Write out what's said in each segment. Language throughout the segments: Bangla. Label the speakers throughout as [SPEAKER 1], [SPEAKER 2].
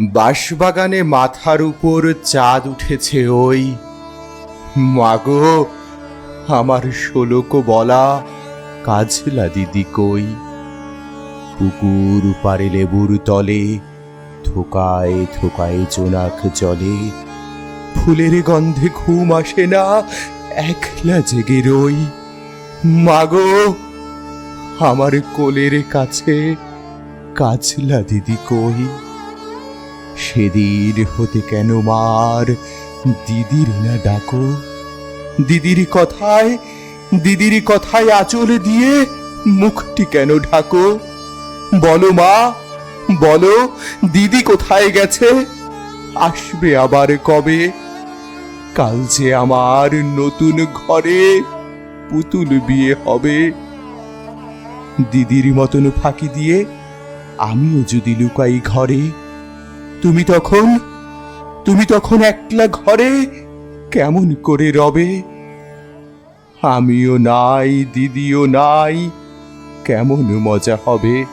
[SPEAKER 1] বাঁশবাগানে মাথার উপর চাঁদ উঠেছে ওই। মাগো, আমার ষোলক বলা কাজলা দিদি কই? পুকুর পারে লেবুর তলে, থোকায় থোকায় জোনাক জলে, ফুলের গন্ধে ঘুম আসে না, একলা জেগে রই। মাগো, আমার কোলের কাছে কাজলা দিদি কই? সেদিন হতে কেন মার? দিদির না ডাকো। দিদির কথায় দিদির কথায় আঁচল দিয়ে মুখটি কেন ঢাকো? বলো মা, বলো, দিদি কোথায় গেছে? আসবে আবার কবে? কাল যে আমার নতুন ঘরে পুতুল বিয়ে হবে। দিদির মতন ফাঁকি দিয়ে আমিও যদি লুকাই ঘরে তুমি তখন তুমি তখন একলা ঘরে কেমন করে রবে? আমিও নাই, দিদিও নাই, কেমন মজা হবে?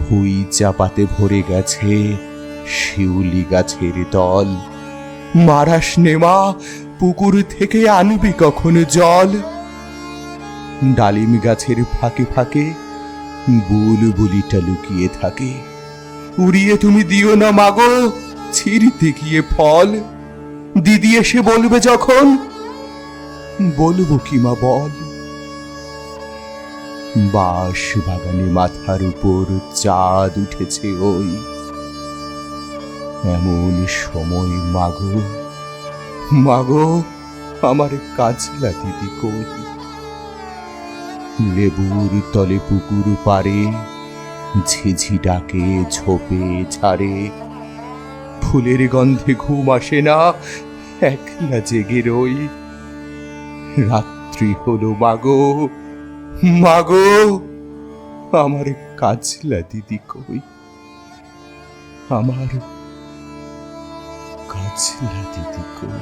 [SPEAKER 1] ভুই চাপাতে ভরে গেছে শিউলি গাছের দল। মারাস নেমা পুকুর থেকে আনবি কখনো জল? ডালিম গাছের ফাঁকে ফাঁকে বুলবুলিটা লুকিয়ে থাকে। উড়িয়ে তুমি দিও না মাগো, ছিঁড়তে গিয়ে ফল। দিদি এসে বলবে যখন, বলব কি মা বল? বাঁশ বাগানে মাথার উপর চাঁদ উঠেছে ওই। এমন সময় মাগো মাগো, আমার কাজলা দিদি কই? লেবুর তলে পুকুর পারে ঝিঝি ডাকে, ঝোপে ছাড়ে। ফুলের গন্ধে ঘুম আসে না, একলা জেগে রই। রাত্রি হলো, মাগো মাগো, আমার কাজলা দিদি কই? আমার কাজলা দিদি কই?